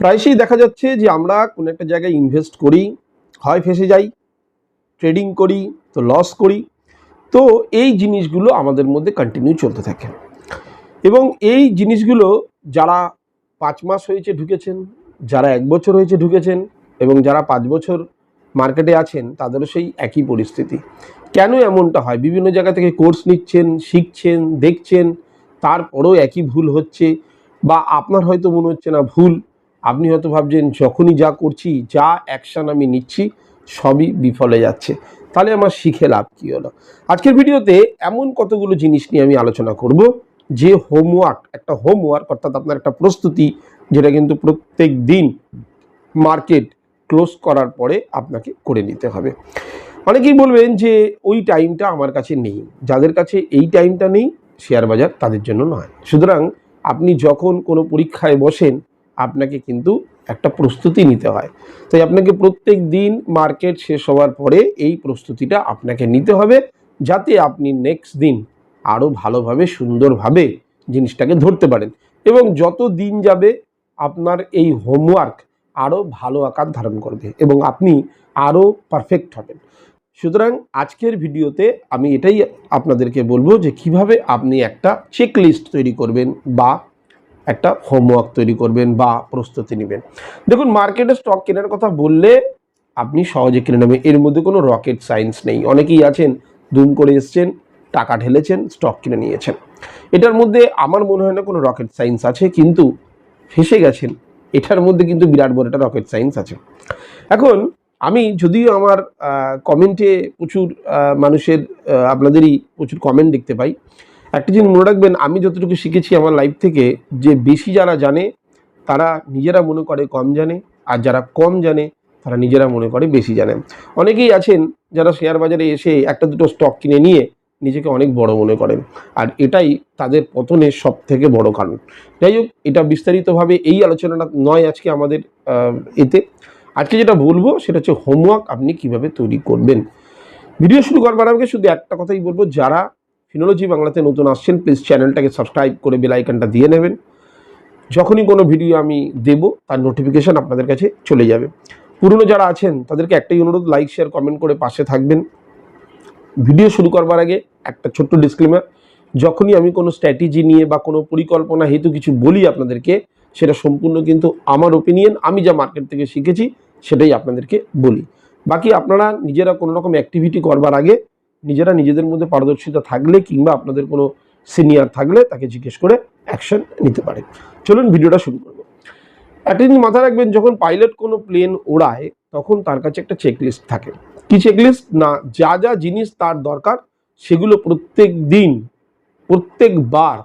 প্রায়শই দেখা যাচ্ছে যে আমরা কোনো একটা জায়গায় ইনভেস্ট করি হয় ফেসে যাই ট্রেডিং করি, তো লস করি। তো এই জিনিসগুলো আমাদের মধ্যে কন্টিনিউ চলতে থাকে। এবং এই জিনিসগুলো যারা পাঁচ মাস হয়েছে ঢুকেছেন, যারা এক বছর হয়েছে ঢুকেছেন এবং যারা পাঁচ বছর মার্কেটে আছেন, তাদেরও সেই একই পরিস্থিতি। কেন এমনটা হয়? বিভিন্ন জায়গা থেকে কোর্স নিচ্ছেন, শিখছেন, দেখছেন, তারপরেও একই ভুল হচ্ছে বা আপনার হয়তো মনে হচ্ছে না ভুল। আপনি হয়তো ভাবছেন, যখনই যা করছি, যা অ্যাকশান আমি নিচ্ছি, সবই বিফলে যাচ্ছে। তাহলে আমার শিখে লাভ কী হলো? আজকের ভিডিওতে এমন কতগুলো জিনিস নিয়ে আমি আলোচনা করব, যে হোমওয়ার্ক একটা হোমওয়ার্ক অর্থাৎ আপনার একটা প্রস্তুতি, যেটা কিন্তু প্রত্যেক দিন মার্কেট ক্লোজ করার পরে আপনাকে করে নিতে হবে। অনেকেই বলবেন যে, ওই টাইমটা আমার কাছে নেই। যাদের কাছে এই টাইমটা নেই শেয়ার বাজার তাদের জন্য নয়। সুতরাং আপনি যখন কোনো পরীক্ষায় বসেন আপনাকে কিন্তু একটা প্রস্তুতি নিতে হয়। তাই আপনাকে প্রত্যেক দিন মার্কেট শেষ হওয়ার পরে এই প্রস্তুতিটা আপনাকে নিতে হবে যাতে আপনি নেক্সট দিন আরও ভালোভাবে, সুন্দরভাবে জিনিসটাকে ধরতে পারেন। এবং যত দিন যাবে, আপনার এই হোমওয়ার্ক আরও ভালো আকার ধারণ করবে এবং আপনি আরও পারফেক্ট হবেন। সুতরাং আজকের ভিডিওতে আমি এটাই আপনাদেরকে বলব যে কীভাবে আপনি একটা চেক লিস্ট তৈরি করবেন বা একটা হোমওয়ার্ক তৈরি করবেন বা প্রস্তুতি নেবেন। দেখুন মার্কেটে স্টক কেনার কথা বললে আপনি সহজে কিনে নেবেন। এর মধ্যে কোনো রকেট সায়েন্স নেই। অনেকেই আছেন, দুম করে এসছেন, টাকা ঢেলেছেন স্টক কিনে নিয়েছেন। এটার মধ্যে আমার মনে হয় না কোনো রকেট সায়েন্স আছে, কিন্তু ফেসে গেছেন। এটার মধ্যে কিন্তু বিরাট বড় একটা রকেট সায়েন্স আছে। এখন, আমি যদিও আমার কমেন্টে প্রচুর মানুষের আপনাদেরই প্রচুর কমেন্ট দেখতে পাই একটা জিনিস মনে রাখবেন, আমি যতটুকু শিখেছি আমার লাইফ থেকে, যে বেশি যারা জানে, তারা নিজেরা মনে করে, কম জানে। আর যারা কম জানে, তারা নিজেরা মনে করে, বেশি জানে। অনেকেই আছেন যারা শেয়ার বাজারে এসে একটা দুটো স্টক কিনে নিয়ে নিজেকে অনেক বড় মনে করেন। আর এটাই তাদের পতনের সব থেকে বড় কারণ। যাই হোক, এটা বিস্তারিতভাবে এই আলোচনাটা নয় আজকে আমাদের এতে। আজকে যেটা বলব, সেটা হচ্ছে হোমওয়ার্ক আপনি কীভাবে তৈরি করবেন। ভিডিও শুরু করবার আগে শুধু একটা কথাই বলব, যারা ফিনোলজি বাংলাতে নতুন আসছেন প্লিজ চ্যানেলটাকে সাবস্ক্রাইব করে বেল আইকনটা দিয়ে নেবেন। যখনই কোনো ভিডিও আমি দেব, তার নোটিফিকেশান আপনাদের কাছে চলে যাবে। পুরনো যারা আছেন, তাদেরকে একটাই অনুরোধ লাইক শেয়ার কমেন্ট করে পাশে থাকবেন। ভিডিও শুরু করবার আগে একটা ছোট্ট ডিসক্লেমার যখনই আমি কোনো স্ট্র্যাটেজি নিয়ে বা কোনো পরিকল্পনা হেতু কিছু বলি আপনাদেরকে, সেটা সম্পূর্ণ কিন্তু আমার ওপিনিয়ন আমি যা মার্কেট থেকে শিখেছি, সেটাই আপনাদেরকে বলি। বাকি আপনারা নিজেরা কোনো রকম অ্যাক্টিভিটি করবার আগে নিজেরা নিজেদের মধ্যে পারদর্শিতা থাকলে কিংবা আপনাদের কোনো সিনিয়র থাকলে তাকে জিজ্ঞেস করে অ্যাকশন নিতে পারেন। চলুন ভিডিওটা শুরু করব। একটা জিনিস মাথায় রাখবেন, যখন পাইলট কোনো প্লেন ওড়ায়, তখন তার কাছে একটা চেকলিস্ট থাকে। কি চেকলিস্ট না, যা যা জিনিস তার দরকার, সেগুলো প্রত্যেক দিন, প্রত্যেকবার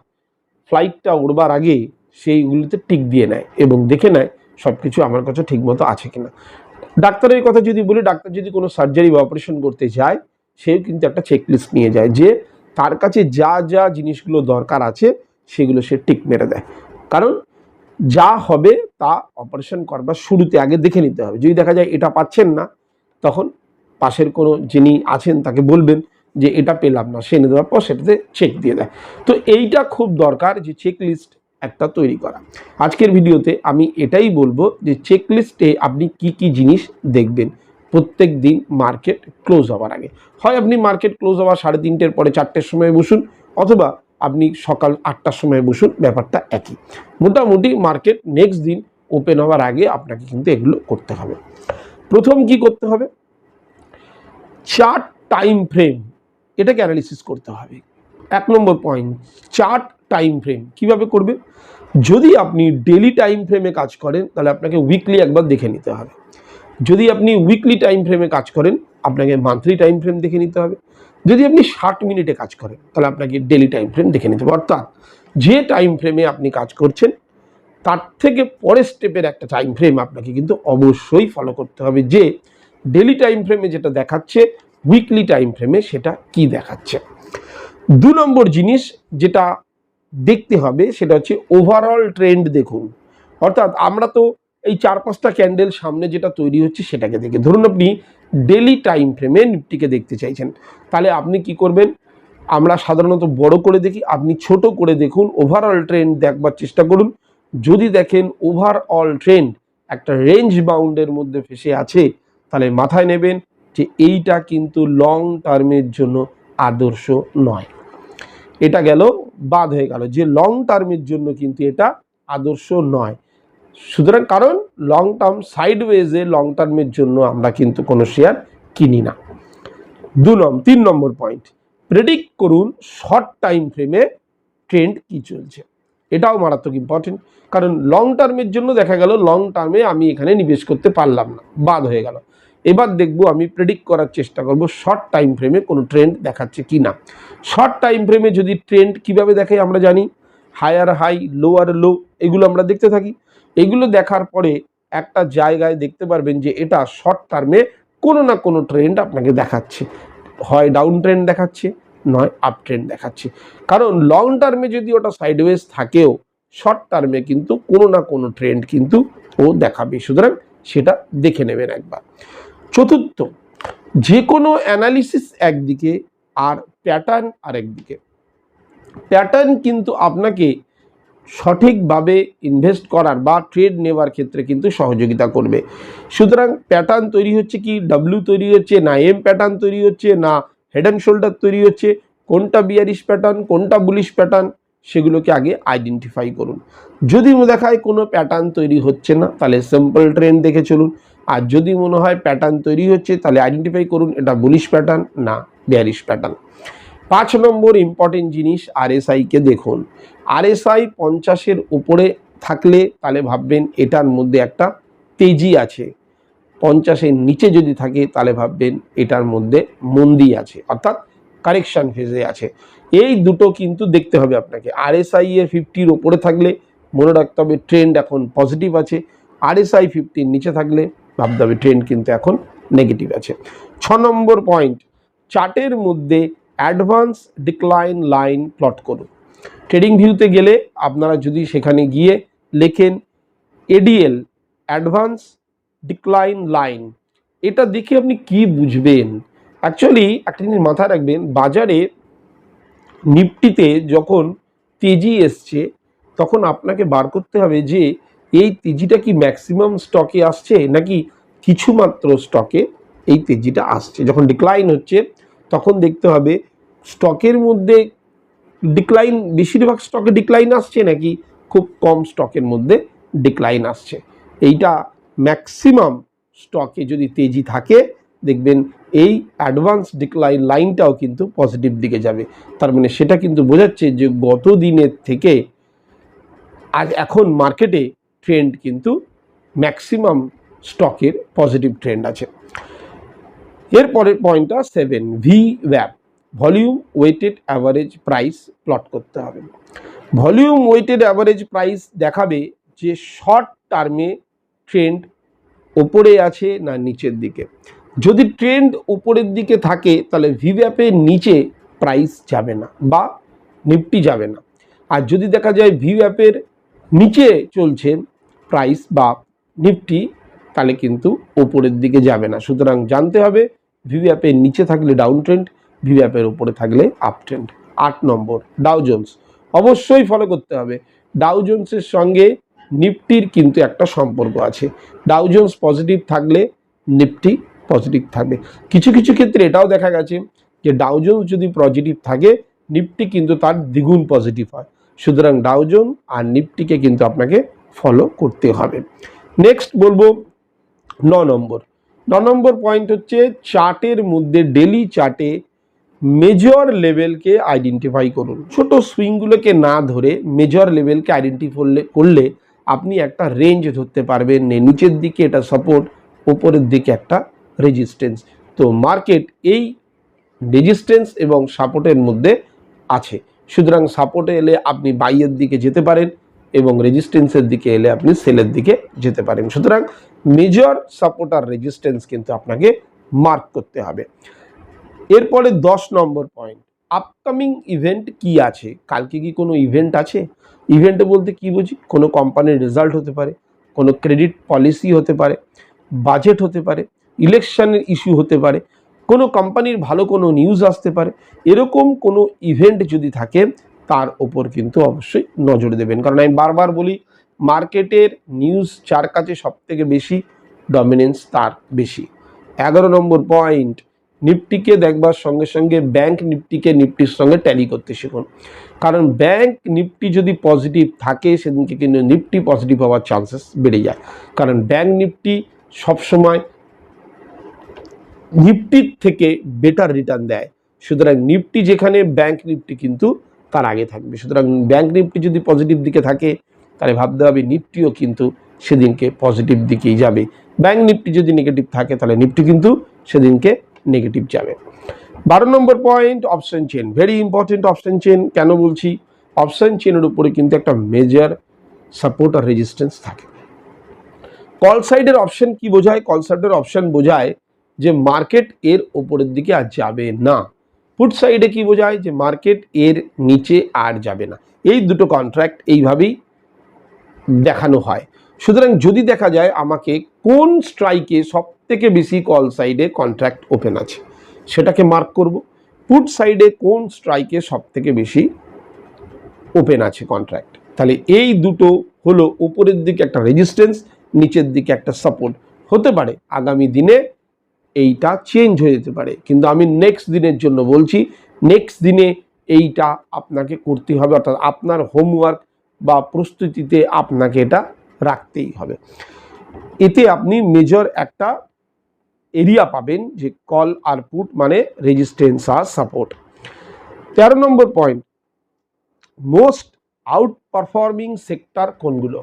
ফ্লাইটটা উড়বার আগে সেইগুলিতে টিক দিয়ে নেয় এবং দেখে নেয় সব কিছু আমার কাছে ঠিকমতো আছে কিনা। ডাক্তারের কথা যদি বলি, ডাক্তার যদি কোনো সার্জারি বা অপারেশন করতে যায় সেও কিন্তু একটা চেকলিস্ট নিয়ে যায় যে তার কাছে যা যা জিনিসগুলো দরকার আছে সেগুলো সে টিক মেরে দেয়। কারণ যা হবে তা অপারেশন করবার শুরুতে আগে দেখে নিতে হবে। যদি দেখা যায় এটা পাচ্ছেন না, তখন পাশের কোনো যিনি আছেন তাকে বলবেন যে এটা পেলাম না, সে এনে দেওয়ার পর সেটাতে চেক দিয়ে দেয়। তো এইটা খুব দরকার যে চেক লিস্ট একটা তৈরি করা। আজকের ভিডিওতে আমি এটাই বলব যে চেক লিস্টে আপনি কি কি জিনিস দেখবেন। প্রত্যেক দিন মার্কেট ক্লোজ হওয়ার আগে। হয় আপনি মার্কেট ক্লোজ হওয়ার সাড়ে তিনটের পরে চারটের সময় বসুন, অথবা আপনি সকাল আটটার সময় বসুন, ব্যাপারটা একই। মোটামুটি মার্কেট নেক্সট দিন ওপেন হওয়ার আগে আপনাকে কিন্তু এগুলো করতে হবে। প্রথম কি করতে হবে? চার্ট টাইম ফ্রেম এটাকে অ্যানালিসিস করতে হবে। এক নম্বর পয়েন্ট চার্ট টাইম ফ্রেম কীভাবে করবে? যদি আপনি ডেলি টাইম ফ্রেমে কাজ করেন, তাহলে আপনাকে উইকলি একবার দেখে নিতে হবে। যদি আপনি উইকলি টাইম ফ্রেমে কাজ করেন, আপনাকে মান্থলি টাইম ফ্রেম দেখে নিতে হবে। যদি আপনি ষাট মিনিটে কাজ করেন, তাহলে আপনাকে ডেলি টাইম ফ্রেম দেখে নিতে হবে। অর্থাৎ যে টাইম ফ্রেমে আপনি কাজ করছেন, তার থেকে পরের স্টেপের একটা টাইম ফ্রেম আপনাকে কিন্তু অবশ্যই ফলো করতে হবে যে ডেলি টাইম ফ্রেমে যেটা দেখাচ্ছে উইকলি টাইম ফ্রেমে সেটা কি দেখাচ্ছে। দু নম্বর জিনিস যেটা দেখতে হবে, সেটা হচ্ছে ওভারঅল ট্রেন্ড দেখুন। অর্থাৎ আমরা তো এই চার পাঁচটা ক্যান্ডেল সামনে যেটা তৈরি হচ্ছে সেটাকে দেখে ধরুন আপনি ডেলি টাইম ফ্রেমে নিফটিকে দেখতে চাইছেন, তাহলে আপনি কি করবেন? আমরা সাধারণত বড় করে দেখি, আপনি ছোট করে দেখুন ওভারঅল ট্রেন্ড দেখবার চেষ্টা করুন। যদি দেখেন ওভারঅল ট্রেন্ড একটা রেঞ্জ বাউন্ডের মধ্যে ফেসে আছে, তাহলে মাথায় নেবেন যে এইটা কিন্তু লং টার্মের জন্য আদর্শ নয়। এটা গেল, বাদ হয়ে গেল। যে লং টার্মের জন্য কিন্তু এটা আদর্শ নয়। সুতরাং কারণ লং টার্ম সাইডওয়েজে লং টার্মের জন্য আমরা কিন্তু কোনো শেয়ার কিনি না। দু নম্বর তিন নম্বর পয়েন্ট প্রেডিক্ট করুন শর্ট টাইম ফ্রেমে ট্রেন্ড কি চলছে। এটাও মারাত্মক ইম্পর্টেন্ট কারণ লং টার্মের জন্য দেখা গেল লং টার্মে আমি এখানে নিবেশ করতে পারলাম না, বাদ হয়ে গেল। এবার দেখব আমি প্রেডিক্ট করার চেষ্টা করব শর্ট টাইম ফ্রেমে কোনো ট্রেন্ড দেখাচ্ছে কি না। শর্ট টাইম ফ্রেমে যদি ট্রেন্ড কীভাবে দেখে আমরা জানি হায়ার হাই লোয়ার লো এগুলো আমরা দেখতে থাকি। এগুলো দেখার পরে একটা জায়গায় দেখতে পারবেন যে এটা শর্ট টার্মে কোনো না কোনো ট্রেন্ড আপনাকে দেখাচ্ছে। হয় ডাউন ট্রেন্ড দেখাচ্ছে, নয় আপ ট্রেন্ড দেখাচ্ছে। কারণ লং টার্মে যদি ওটা সাইডওয়েজ থাকেও শর্ট টার্মে কিন্তু কোনো না কোনো ট্রেন্ড কিন্তু ও দেখাবে। সুতরাং সেটা দেখে নেবেন একবার। চতুর্থ যে কোনো অ্যানালিসিস একদিকে আর প্যাটার্ন আরেকদিকে। প্যাটার্ন কিন্তু আপনাকে সঠিকভাবে ইনভেস্ট করার বা ট্রেড নেওয়ার ক্ষেত্রে কিন্তু সহযোগিতা করবে। সুতরাং প্যাটার্ন তৈরি হচ্ছে কি? ডাব্লিউ তৈরি হচ্ছে, না এম প্যাটার্ন তৈরি হচ্ছে, না হেড অ্যান্ড শোল্ডার তৈরি হচ্ছে, কোনটা বিয়ারিশ প্যাটার্ন কোনটা বুলিশ প্যাটার্ন সেগুলোকে আগে আইডেন্টিফাই করুন। যদি দেখায় কোনো প্যাটার্ন তৈরি হচ্ছে না, তাহলে সিম্পল ট্রেন্ড দেখে চলুন। আর যদি মনে হয় প্যাটার্ন তৈরি হচ্ছে, তাহলে আইডেন্টিফাই করুন, এটা বুলিশ প্যাটার্ন না বিয়ারিশ প্যাটার্ন পাঁচ নম্বর ইম্পর্টেন্ট জিনিস আরএসআইকে দেখুন। আরএসআই পঞ্চাশের উপরে থাকলে তাহলে ভাববেন এটার মধ্যে একটা তেজি আছে। পঞ্চাশের নিচে যদি থাকে তাহলে ভাববেন এটার মধ্যে মন্দি আছে, অর্থাৎ কারেকশন ফেজে আছে। এই দুটো কিন্তু দেখতে হবে আপনাকে। আরএসআই এর ফিফটির ওপরে থাকলে, মনে রাখতে হবে ট্রেন্ড এখন পজিটিভ আছে। আরএসআই ফিফটির নিচে থাকলে, ভাবতে হবে ট্রেন্ড কিন্তু এখন নেগেটিভ আছে। ছ নম্বর পয়েন্ট চার্টের মধ্যে অ্যাডভান্স ডিক্লাইন লাইন প্লট করুন। ট্রেডিং ভিউতে গেলে আপনারা যদি সেখানে গিয়ে লেখেন এডিএল, অ্যাডভান্স ডিক্লাইন লাইন, এটা দেখে আপনি কি বুঝবেন? অ্যাকচুয়ালি একটা জিনিস মাথায় রাখবেন, বাজারে নিফটিতে যখন তেজি এসছে, তখন আপনাকে বার করতে হবে যে এই তেজিটা কি ম্যাক্সিমাম স্টকে আসছে নাকি কিছুমাত্র স্টকে এই তেজিটা আসছে। যখন ডিক্লাইন হচ্ছে তখন দেখতে হবে স্টকের মধ্যে ডিক্লাইন বেশিরভাগ স্টকে ডিক্লাইন আসছে নাকি খুব কম স্টকের মধ্যে ডিক্লাইন আসছে? এইটা ম্যাক্সিমাম স্টকে যদি তেজি থাকে, দেখবেন এই অ্যাডভান্স ডিক্লাইন লাইনটাও কিন্তু পজিটিভ দিকে যাবে। তার মানে সেটা কিন্তু বোঝাচ্ছে যে গত দিনের থেকে আজ এখন মার্কেটে ট্রেন্ড কিন্তু ম্যাক্সিমাম স্টকের পজিটিভ ট্রেন্ড আছে। এরপরের পয়েন্টটা সেভেন ভি ওয়াপ volume weighted average price plot করতে হবে। ভলিউম ওয়েটেড অ্যাভারেজ প্রাইস দেখাবে যে শর্ট টার্মে ট্রেন্ড ওপরে আছে না নিচের দিকে। যদি ট্রেন্ড উপরের দিকে থাকে, তাহলে ভিভ্যাপের নিচে প্রাইস যাবে না বা নিফটি যাবে না। আর যদি দেখা যায় ভিভ্যাপের নিচে চলছে প্রাইস বা নিফটি, তাহলে কিন্তু ওপরের দিকে যাবে না। সুতরাং জানতে হবে ভিভ্যাপের নিচে থাকলে ডাউন ট্রেন্ড ভিভি অ্যাপের উপরে থাকলে আপ ট্রেন্ড আট নম্বর ডাউ জোন্স অবশ্যই ফলো করতে হবে। ডাউ জোন্সের সঙ্গে নিফটির কিন্তু একটা সম্পর্ক আছে। ডাউ জোন্স পজিটিভ থাকলে নিফটি পজিটিভ থাকবে। কিছু কিছু ক্ষেত্রে এটাও দেখা গেছে যে ডাউ জোন্স যদি পজিটিভ থাকে, নিফটি কিন্তু তার দ্বিগুণ পজিটিভ হয়। সুতরাং ডাউজোন আর নিফটিকে কিন্তু আপনাকে ফলো করতে হবে। নেক্সট বলব ন নম্বর। ন নম্বর পয়েন্ট হচ্ছে চার্টের মধ্যে ডেলি চার্টে মেজর লেভেলকে আইডেন্টিফাই করুন। ছোট সুইংগুলোকে না ধরে মেজর লেভেলকে আইডেন্টিফাই করলে আপনি একটা রেঞ্জ ধরতে পারবেন নিচের দিকে এটা সাপোর্ট উপরের দিকে একটা রেজিস্ট্যান্স তো মার্কেট এই রেজিস্ট্যান্স এবং সাপোর্টের মধ্যে আছে। সুতরাং সাপোর্টে এলে আপনি বাইয়ের দিকে যেতে পারেন। এবং রেজিস্ট্যান্সের দিকে এলে আপনি সেলের দিকে যেতে পারেন। সুতরাং মেজর সাপোর্ট আর রেজিস্ট্যান্স কিন্তু আপনাকে মার্ক করতে হবে। এরপরে দশ নম্বর পয়েন্ট আপকামিং ইভেন্ট কি আছে? কালকে কি কোনো ইভেন্ট আছে? ইভেন্টে বলতে কি বুঝি? কোনো কোম্পানির রেজাল্ট হতে পারে, কোনো ক্রেডিট পলিসি হতে পারে বাজেট হতে পারে ইলেকশনের ইস্যু হতে পারে, কোনো কোম্পানির ভালো কোনো নিউজ আসতে পারে, এরকম কোনো ইভেন্ট যদি থাকে তার ওপর কিন্তু অবশ্যই নজর দেবেন। কারণ আমি বারবার বলি, মার্কেটের নিউজ যার কাছে সব থেকে বেশি ডমিনেন্স তার বেশি। এগারো নম্বর পয়েন্ট নিফটিকে দেখবার সঙ্গে সঙ্গে ব্যাংক নিফটিকে নিফটির সঙ্গে ট্যালি করতে শিখুন। কারণ ব্যাংক নিফটি যদি পজিটিভ থাকে, সেদিনকে কিন্তু নিফটি পজিটিভ হওয়ার চান্সেস বেড়ে যায়। কারণ ব্যাংক নিফটি সবসময় নিফটির থেকে বেটার রিটার্ন দেয়। সুতরাং নিফটি যেখানে ব্যাংক নিফটি কিন্তু তার আগে থাকবে। সুতরাং ব্যাংক নিফটি যদি পজিটিভ দিকে থাকে, তাহলে ভাবতে হবে নিফটিও কিন্তু সেদিনকে পজিটিভ দিকেই যাবে। ব্যাংক নিফটি যদি নেগেটিভ থাকে, তাহলে নিফটি কিন্তু সেদিনকে নেগেটিভ যাবে। বারো নম্বর point option chain very important option chain কেন বলছি? অপশন চেনের উপরে কিন্তু একটা মেজর সাপোর্ট আর রেজিস্ট্যান্স থাকে। কল সাইডের অপশন কি বোঝায়? কল সাইডের অপশন বোঝায় যে মার্কেট এর ওপরের দিকে আর যাবে না। পুট সাইডে কি বোঝায়? যে মার্কেট এর নিচে আর যাবে না। এই দুটো কন্ট্রাক্ট এইভাবেই দেখানো হয়। সুতরাং যদি দেখা যায় আমাকে কোন স্ট্রাইকে সব থেকে বেশি কল সাইডে কন্ট্রাক্ট ওপেন আছে, সেটাকে মার্ক করব। পুট সাইডে কোন স্ট্রাইকে সব থেকে বেশি ওপেন আছে কন্ট্রাক্ট তাহলে এই দুটো হলো উপরের দিকে একটা রেজিস্ট্যান্স নিচের দিকে একটা সাপোর্ট হতে পারে আগামী দিনে এইটা চেঞ্জ হয়ে যেতে পারে। কিন্তু আমি নেক্সট দিনের জন্য বলছি নেক্সট দিনে এইটা আপনাকে করতে হবে, অর্থাৎ আপনার হোমওয়ার্ক বা প্রস্তুতিতে আপনাকে এটা রাখতেই হবে। এতে আপনি মেজর একটা এরিয়া পাবেন যে কল আর পুট মানে রেজিস্ট্যান্স আর সাপোর্ট তেরো নম্বর point most outperforming sector কোনগুলো?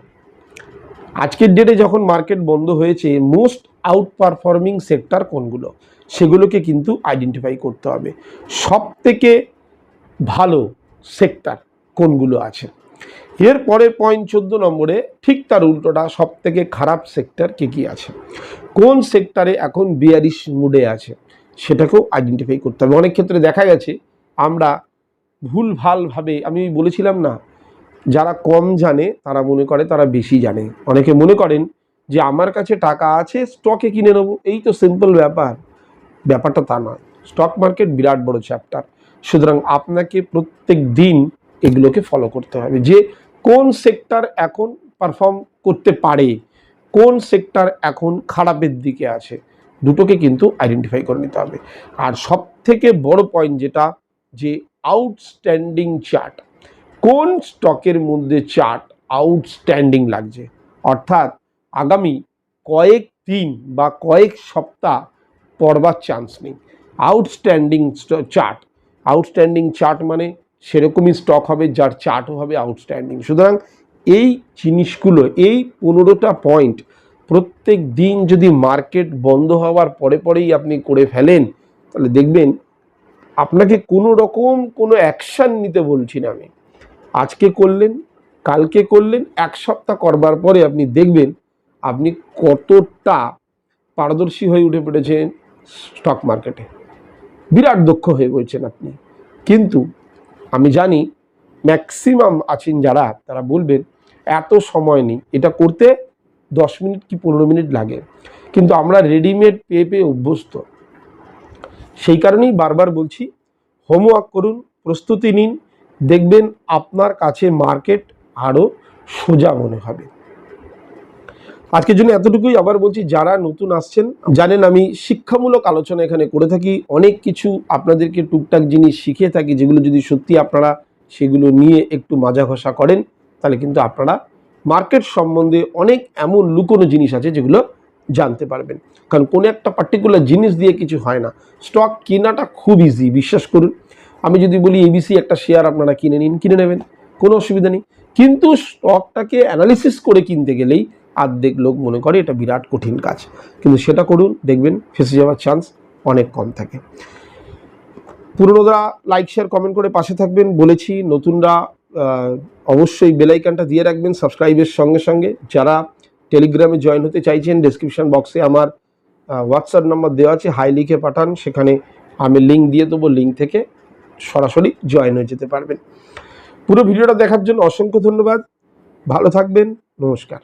আজকের ডেটে যখন মার্কেট বন্ধ হয়েছে মোস্ট আউট পারফর্মিং সেক্টর কোনগুলো? সেগুলোকে কিন্তু আইডেন্টিফাই করতে হবে। সব থেকে ভালো সেক্টর কোনগুলো আছে? এর পরের পয়েন্ট চোদ্দ নম্বরে ঠিক তার উল্টোটা সব থেকে খারাপ সেক্টর কে কি আছে? কোন সেক্টরে এখন বিয়ারিশ মুডে আছে? সেটাকেও আইডেন্টিফাই করতে হবে। অনেক ক্ষেত্রে দেখা গেছে, আমরা ভুল ভালভাবে আমি বলেছিলাম না, যারা কম জানে তারা মনে করে, তারা বেশি জানে। অনেকে মনে করেন যে আমার কাছে টাকা আছে স্টকে কিনে নেব। এই তো সিম্পল ব্যাপার। ব্যাপারটা তা নয়। স্টক মার্কেট বিরাট বড় চ্যাপ্টার সুতরাং আপনাকে প্রত্যেক দিন এগুলোকে ফলো করতে হবে। যে কোন সেক্টর এখন পারফর্ম করতে পারে, কোন সেক্টর এখন খারাপের দিকে আছে, দুটোকে কিন্তু আইডেন্টিফাই করে নিতে হবে। আর সব থেকে বড় পয়েন্ট যেটা, যে আউটস্ট্যান্ডিং চার্ট কোন স্টকের মধ্যে চার্ট আউটস্ট্যান্ডিং লাগছে? অর্থাৎ আগামী কয়েক দিন বা কয়েক সপ্তাহ পড়বার চান্স নেই। আউটস্ট্যান্ডিং চার্ট আউটস্ট্যান্ডিং চার্ট মানে সেরকমই স্টক হবে, যার চার্টও হবে আউটস্ট্যান্ডিং সুতরাং এই জিনিসগুলো, এই পনেরোটা পয়েন্ট প্রত্যেক দিন যদি মার্কেট বন্ধ হওয়ার পরে পরেই আপনি করে ফেলেন, তাহলে দেখবেন আপনাকে কোনো রকম কোনো অ্যাকশান নিতে বলছি না আমি। আজকে করলেন, কালকে করলেন, এক সপ্তাহ করবার পরে আপনি দেখবেন আপনি কতটা পারদর্শী হয়ে উঠে পড়েছেন স্টক মার্কেটে বিরাট দক্ষ হয়ে পড়েছেন আপনি। কিন্তু আমি জানি ম্যাক্সিমাম আছেন যারা, তারা বলবেন, এত সময় নেই। এটা করতে দশ মিনিট কি পনেরো মিনিট লাগে? কিন্তু আমরা রেডিমেড পেয়ে পেয়ে অভ্যস্ত। সেই কারণেই বারবার বলছি হোমওয়ার্ক করুন, প্রস্তুতি নিন, দেখবেন আপনার কাছে মার্কেট আরও সোজা মনে হবে। আজকের জন্য এতটুকুই। আবার বলছি, যারা নতুন আসছেন, জানেন আমি শিক্ষামূলক আলোচনা এখানে করে থাকি। অনেক কিছু আপনাদেরকে টুকটাক জিনিস শিখিয়ে থাকি, যেগুলো যদি সত্যি আপনারা সেগুলো নিয়ে একটু মাজা ঘষা করেন, তাহলে কিন্তু আপনারা মার্কেট সম্বন্ধে অনেক এমন লুকোনো জিনিস আছে যেগুলো জানতে পারবেন। কারণ কোনো একটা পার্টিকুলার জিনিস দিয়ে কিছু হয় না। স্টক কেনাটা খুব ইজি বিশ্বাস করুন। আমি যদি বলি এবিসি একটা শেয়ার আপনারা কিনে নিন, কিনে নেবেন, কোনো অসুবিধা নেই। কিন্তু স্টকটাকে অ্যানালিসিস করে কিনতে গেলেই আর্ধেক লোক মনে করে এটা বিরাট কঠিন কাজ। কিন্তু সেটা করুন, দেখবেন ফেসে যাওয়ার চান্স অনেক কম থাকে। পুরনোরা লাইক শেয়ার কমেন্ট করে পাশে থাকবেন। বলেছি, নতুনরা অবশ্যই বেলাইকানটা দিয়ে রাখবেন সাবস্ক্রাইবের সঙ্গে সঙ্গে। যারা টেলিগ্রামে জয়েন হতে চাইছেন ডেসক্রিপশন বক্সে আমার হোয়াটসঅ্যাপ নাম্বার দেওয়া আছে হাই লিখে পাঠান। সেখানে আমি লিঙ্ক দিয়ে দেবো লিঙ্ক থেকে সরাসরি জয়েন হয়ে যেতে পারবেন। পুরো ভিডিওটা দেখার জন্য অসংখ্য ধন্যবাদ। ভালো থাকবেন, নমস্কার।